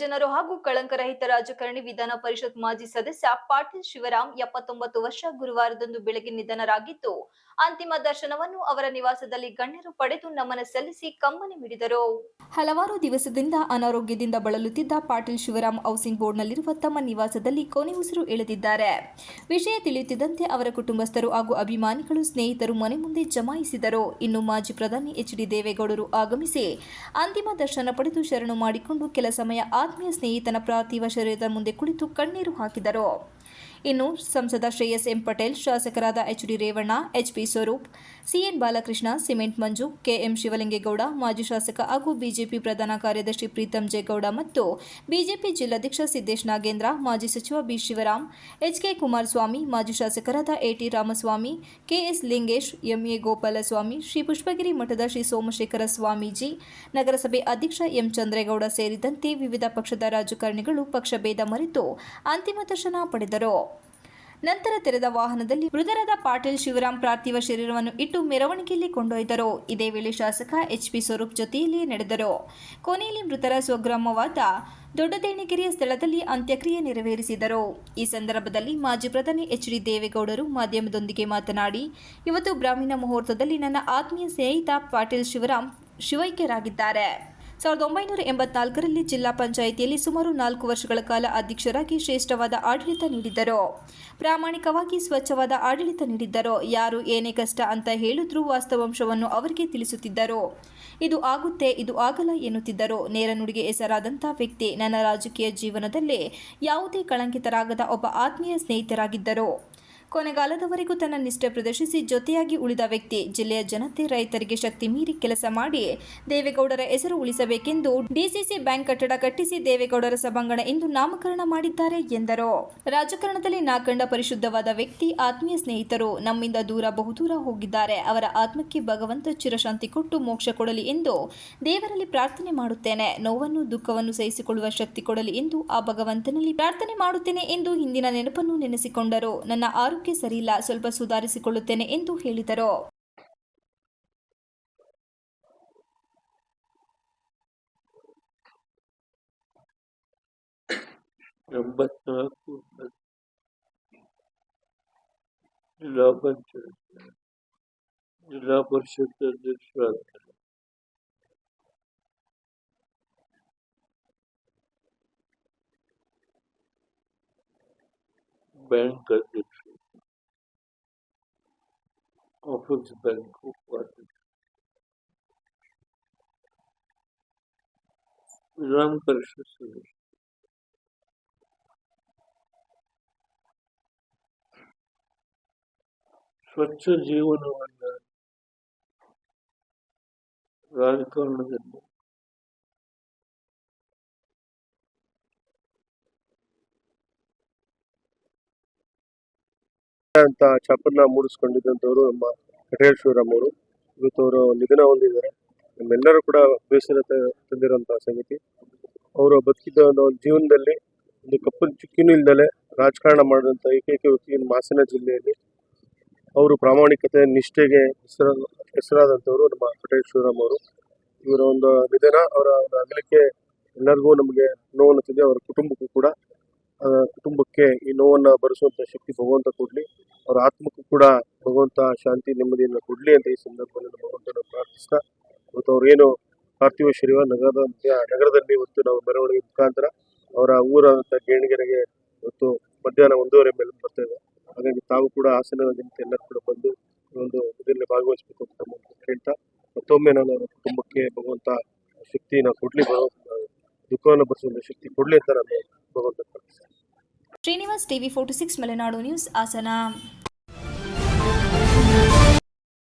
ಜನರು ಹಾಗೂ ಕಳಂಕರಹಿತ ರಾಜಕಾರಣಿ ವಿಧಾನ ಪರಿಷತ್ ಮಾಜಿ ಸದಸ್ಯ ಪಾಟೀಲ್ ಶಿವರಾಮ್ ಎಪ್ಪತ್ತೊಂಬತ್ತು ವರ್ಷ ಗುರುವಾರದಂದು ಬೆಳಗ್ಗೆ ನಿಧನರಾಗಿದ್ದು ಅಂತಿಮ ದರ್ಶನವನ್ನು ಅವರ ನಿವಾಸದಲ್ಲಿ ಗಣ್ಯರು ಪಡೆದು ನಮನ ಸಲ್ಲಿಸಿ ಕಂಬನಿ ಮಿಡಿದರು. ಹಲವಾರು ದಿವಸದಿಂದ ಅನಾರೋಗ್ಯದಿಂದ ಬಳಲುತ್ತಿದ್ದ ಪಾಟೀಲ್ ಶಿವರಾಮ್ ಹೌಸಿಂಗ್ ಬೋರ್ಡ್ನಲ್ಲಿರುವ ತಮ್ಮ ನಿವಾಸದಲ್ಲಿ ಕೊನೆ ಉಸಿರು ಎಳೆದಿದ್ದಾರೆ ವಿಷಯ ತಿಳಿಯುತ್ತಿದ್ದಂತೆ ಅವರ ಕುಟುಂಬಸ್ಥರು ಹಾಗೂ ಅಭಿಮಾನಿಗಳು ಸ್ನೇಹಿತರು ಮನೆ ಮುಂದೆ ಜಮಾಯಿಸಿದರು. ಇನ್ನು ಮಾಜಿ ಪ್ರಧಾನಿ ಎಚ್ ಡಿ ದೇವೇಗೌಡರು ಆಗಮಿಸಿ ಅಂತಿಮ ದರ್ಶನ ಪಡೆದು ಶರಣು ಮಾಡಿಕೊಂಡು ಕೆಲ ಸಮಯ ಆತ್ಮೀಯ ಸ್ನೇಹಿತನ ಪ್ರಾರ್ಥಿವ ಶರೀರದ ಮುಂದೆ ಕುಳಿತು ಕಣ್ಣೀರು ಹಾಕಿದರು. ಇನ್ನು ಸಂಸದ ಶ್ರೇಯಸ್ ಎಂ ಪಟೇಲ್, ಶಾಸಕರಾದ H D Revanna, H P Swaroop C N Balakrishna, cement Manju K M Shivalingegowda, ಮಾಜಿ ಶಾಸಕ ಹಾಗೂ ಬಿಜೆಪಿ ಪ್ರಧಾನ ಕಾರ್ಯದರ್ಶಿ ಪ್ರೀತಂ ಜೇಗೌಡ ಮತ್ತು ಬಿಜೆಪಿ ಜಿಲ್ಲಾಧ್ಯಕ್ಷ ಸಿದ್ದೇಶ್ ನಾಗೇಂದ್ರ, ಮಾಜಿ ಸಚಿವ ಬಿ ಶಿವರಾಮ್ ಎಚ್ಕೆ ಕುಮಾರಸ್ವಾಮಿ, ಮಾಜಿ ಶಾಸಕರಾದ A T Ramaswamy K S Lingesh M A Gopalaswamy, Shri Pushpagiri ಮಠದ ಶ್ರೀ ಸೋಮಶೇಖರ ಸ್ವಾಮೀಜಿ, ನಗರಸಭೆ ಅಧ್ಯಕ್ಷ ಎಂ ಚಂದ್ರೇಗೌಡ ಸೇರಿದಂತೆ ವಿವಿಧ ಪಕ್ಷದ ರಾಜಕಾರಣಿಗಳು ಪಕ್ಷಭೇದ ಮರೆತು ಅಂತಿಮ ದರ್ಶನ ಪಡೆದರು. ನಂತರ ತೆರೆದ ವಾಹನದಲ್ಲಿ ಮೃತರಾದ ಪಾಟೀಲ್ ಶಿವರಾಮ್ ಪಾರ್ಥಿವ ಶರೀರವನ್ನು ಇಟ್ಟು ಮೆರವಣಿಗೆಯಲ್ಲಿ ಕೊಂಡೊಯ್ದರು. ಇದೇ ವೇಳೆ ಶಾಸಕ ಎಚ್ ಪಿ ಸ್ವರೂಪ್ ಜೊತೆಯಲ್ಲಿ ನಡೆದರು. ಕೊನೆಯಲ್ಲಿ ಮೃತರ ಸ್ವಗ್ರಾಮವಾದ ದೊಡ್ಡದೇಣಿಗೆರೆಯ ಸ್ಥಳದಲ್ಲಿ ಅಂತ್ಯಕ್ರಿಯೆ ನೆರವೇರಿಸಿದರು. ಈ ಸಂದರ್ಭದಲ್ಲಿ ಮಾಜಿ ಪ್ರಧಾನಿ ಎಚ್ ಡಿ ದೇವೇಗೌಡರು ಮಾಧ್ಯಮದೊಂದಿಗೆ ಮಾತನಾಡಿ, ಇವತ್ತು ಬ್ರಾಹ್ಮಣ ಮುಹೂರ್ತದಲ್ಲಿ ನನ್ನ ಆತ್ಮೀಯ ಸ್ನೇಹಿತ ಪಾಟೀಲ್ ಶಿವರಾಮ್ ಶಿವೈಕ್ಯರಾಗಿದ್ದಾರೆ. ಸಾವಿರದ ಒಂಬೈನೂರ ಎಂಬತ್ನಾಲ್ಕರಲ್ಲಿ ಜಿಲ್ಲಾ ಪಂಚಾಯಿತಿಯಲ್ಲಿ ಸುಮಾರು ನಾಲ್ಕು ವರ್ಷಗಳ ಕಾಲ ಅಧ್ಯಕ್ಷರಾಗಿ ಶ್ರೇಷ್ಠವಾದ ಆಡಳಿತ ನೀಡಿದ್ದರು. ಪ್ರಾಮಾಣಿಕವಾಗಿ ಸ್ವಚ್ಛವಾದ ಆಡಳಿತ ನೀಡಿದ್ದರು. ಯಾರು ಏನೇ ಕಷ್ಟ ಅಂತ ಹೇಳಿದ್ರೂ ವಾಸ್ತವಾಂಶವನ್ನು ಅವರಿಗೆ ತಿಳಿಸುತ್ತಿದ್ದರು. ಇದು ಆಗುತ್ತೆ, ಇದು ಆಗಲ್ಲ ಎನ್ನುತ್ತಿದ್ದರು. ನೇರ ನುಡಿಗೆ ಹೆಸರಾದಂಥ ವ್ಯಕ್ತಿ ನನ್ನ ರಾಜಕೀಯ ಜೀವನದಲ್ಲಿ ಯಾವುದೇ ಕಳಂಕಿತರಾಗದ ಒಬ್ಬ ಆತ್ಮೀಯ ಸ್ನೇಹಿತರಾಗಿದ್ದರು. ಕೊನೆಗಾಲದವರೆಗೂ ತನ್ನ ನಿಷ್ಠೆ ಪ್ರದರ್ಶಿಸಿ ಜೊತೆಯಾಗಿ ಉಳಿದ ವ್ಯಕ್ತಿ. ಜಿಲ್ಲೆಯ ಜನತೆ ರೈತರಿಗೆ ಶಕ್ತಿ ಮೀರಿ ಕೆಲಸ ಮಾಡಿ ದೇವೇಗೌಡರ ಹೆಸರು ಉಳಿಸಬೇಕೆಂದು ಡಿಸಿಸಿ ಬ್ಯಾಂಕ್ ಕಟ್ಟಡ ಕಟ್ಟಿಸಿ ದೇವೇಗೌಡರ ಸಭಾಂಗಣ ಎಂದು ನಾಮಕರಣ ಮಾಡಿದ್ದಾರೆ ಎಂದರು. ರಾಜಕಾರಣದಲ್ಲಿ ನಾ ಕಂಡ ಪರಿಶುದ್ಧವಾದ ವ್ಯಕ್ತಿ, ಆತ್ಮೀಯ ಸ್ನೇಹಿತರು ನಮ್ಮಿಂದ ದೂರ ಬಹುದೂರ ಹೋಗಿದ್ದಾರೆ. ಅವರ ಆತ್ಮಕ್ಕೆ ಭಗವಂತ ಚಿರಶಾಂತಿ ಕೊಟ್ಟು ಮೋಕ್ಷ ಕೊಡಲಿ ಎಂದು ದೇವರಲ್ಲಿ ಪ್ರಾರ್ಥನೆ ಮಾಡುತ್ತೇನೆ. ನೋವನ್ನು, ದುಃಖವನ್ನು ಸಹಿಸಿಕೊಳ್ಳುವ ಶಕ್ತಿ ಕೊಡಲಿ ಎಂದು ಆ ಭಗವಂತನಲ್ಲಿ ಪ್ರಾರ್ಥನೆ ಮಾಡುತ್ತೇನೆ ಎಂದು ಹಿಂದಿನ ನೆನಪನ್ನು ನೆನೆಸಿಕೊಂಡರು. ನನ್ನ ಆರೋಗ್ಯ ಸರಿಯಿಲ್ಲ ಸ್ವಲ್ಪ ಸುಧಾರಿಸಿಕೊಳ್ಳುತ್ತೇನೆ ಎಂದು ಹೇಳಿದರು. ಜಿಲ್ಲಾ ಪಂಚಾಯತ್ ಜಿಲ್ಲಾ ಪರಿಷತ್ ಬ್ಯಾಂಕ್ ಅಧ್ಯಕ್ಷ. ಆಫೀಸ್ ಬ್ಯಾಂಕ್ ಉಪಾಧ್ಯಕ್ಷ ವಿಧಾನ ಪರಿಷತ್ ಸದಸ್ಯ ಸ್ವಚ್ಛ ಜೀವನವನ್ನ ರಾಜಕಾರಣದಲ್ಲಿ ಅಂತ ಚಾಪರ್ನ ಮೂಡಿಸ್ಕೊಂಡಿದ್ದಂಥವ್ರು ನಮ್ಮ ಪಟೇಲ್ ಶಿವರಾಮ್ ಅವರು. ಇವತ್ತು ಅವರು ನಿಧನ ಹೊಂದಿದ್ದಾರೆ. ನಮ್ಮೆಲ್ಲರೂ ಕೂಡ ಬೇಸರ ತಂದಿರುವಂತಹ ಸಂಗತಿ. ಅವರು ಬದುಕಿದ್ದ ಒಂದು ಜೀವನದಲ್ಲಿ ಒಂದು ಕಪ್ಪು ಚುಕ್ಕಿನೂ ಇಲ್ದಲೆ ರಾಜಕಾರಣ ಮಾಡಿದಂಥ ಏಕೈಕ ವ್ಯಕ್ತಿ ಹಾಸನ ಜಿಲ್ಲೆಯಲ್ಲಿ. ಅವರು ಪ್ರಾಮಾಣಿಕತೆ, ನಿಷ್ಠೆಗೆ ಹೆಸರ, ಹೆಸರಾದಂಥವ್ರು ನಮ್ಮ ಪಟೇಲ್ ಶಿವರಾಮ್ ಅವರು. ಇವರ ಒಂದು ನಿಧನ ಅವರ ಒಂದು ಅಗಲಿಕೆ ಎಲ್ಲರಿಗೂ ನಮಗೆ ನೋವನ್ನು ತಂದೆ ಅವರ ಕುಟುಂಬಕ್ಕೂ ಕೂಡ. ಕುಟುಂಬಕ್ಕೆ ಈ ನೋವನ್ನು ಬರೆಸುವಂಥ ಶಕ್ತಿ ಭಗವಂತ ಕೊಡ್ಲಿ. ಅವರ ಆತ್ಮಕ್ಕೂ ಕೂಡ ಭಗವಂತ ಶಾಂತಿ, ನೆಮ್ಮದಿಯನ್ನು ಕೊಡಲಿ ಅಂತ ಈ ಸಂದರ್ಭದಲ್ಲಿ ಭಗವಂತನ ಪ್ರಾರ್ಥಿಸ್ತಾ, ಮತ್ತು ಅವರೇನು ಪಾರ್ಥಿವ ಶರೀರ ನಗರದ ನಗರದಲ್ಲಿ ಇವತ್ತು ನಾವು ಮೆರವಣಿಗೆ ಮುಖಾಂತರ ಅವರ ಊರಾದಂಥ ಗೇಣಿಗೆರೆಗೆ ಇವತ್ತು ಮಧ್ಯಾಹ್ನ ಒಂದೂವರೆ ಮೇಲೆ ಬರ್ತೇವೆ ಹಾಗಾಗಿ ತಾವು ಕೂಡ ಹಾಸನ ಜನತೆ ಎಲ್ಲರೂ ಕೂಡ ಬಂದು ಒಂದು ಇದರಲ್ಲಿ ಭಾಗವಹಿಸಬೇಕು ಅಂತ ಕೇಳ್ತಾ, ಮತ್ತೊಮ್ಮೆ ನಾನು ಅವರ ಕುಟುಂಬಕ್ಕೆ ಭಗವಂತ ಶಕ್ತಿನ ಕೊಡ್ಲಿ ಭಗವಂತ ದುಃಖವನ್ನು ಬರೆಸುವಂಥ ಶಕ್ತಿ ಕೊಡಲಿ ಅಂತ ನಾನು Bhagavanth Srinivas TV forty six Malenadu news आसना